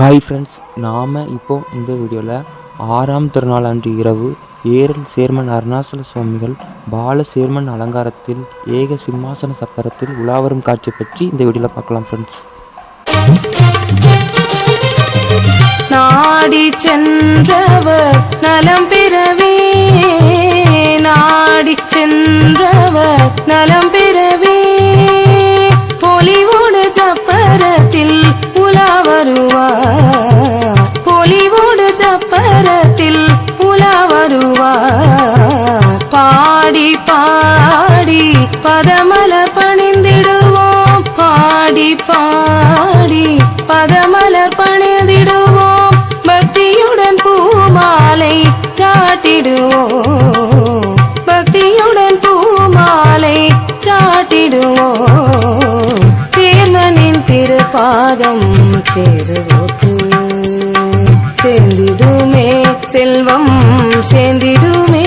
Hi friends நாம் இப்போ இந்த வீடியோவில் ஆறாம் திருநாள் அன்று இரவு ஏரல் சேர்மன் அருணாசல சுவாமிகள் பால சேர்மன் அலங்காரத்தில் ஏக சிம்மாசன சப்பரத்தில் உலாவரும் காட்சி பற்றி இந்த வீடியோவில் பார்க்கலாம் ஃப்ரெண்ட்ஸ் நாடி சென்றவர் நலம் பிறவி நாடி சென்றவர் நலம் பெறவே சப்பரத்தில் உலா வருவார் பாடி பாடி பதமல பணிந்திடுவோம். பாடி பாடி பதமலர் பணிந்திடுவோம். பக்தியுடன் பூமாலை சாட்டிடுவோம். பக்தியுடன் பூமாலை சாட்டிடுவோம். சேர்மனின் திருப்பாதம் சேருவோம் சேர்ந்திடுமே செல்வம் சேர்ந்திடுமே.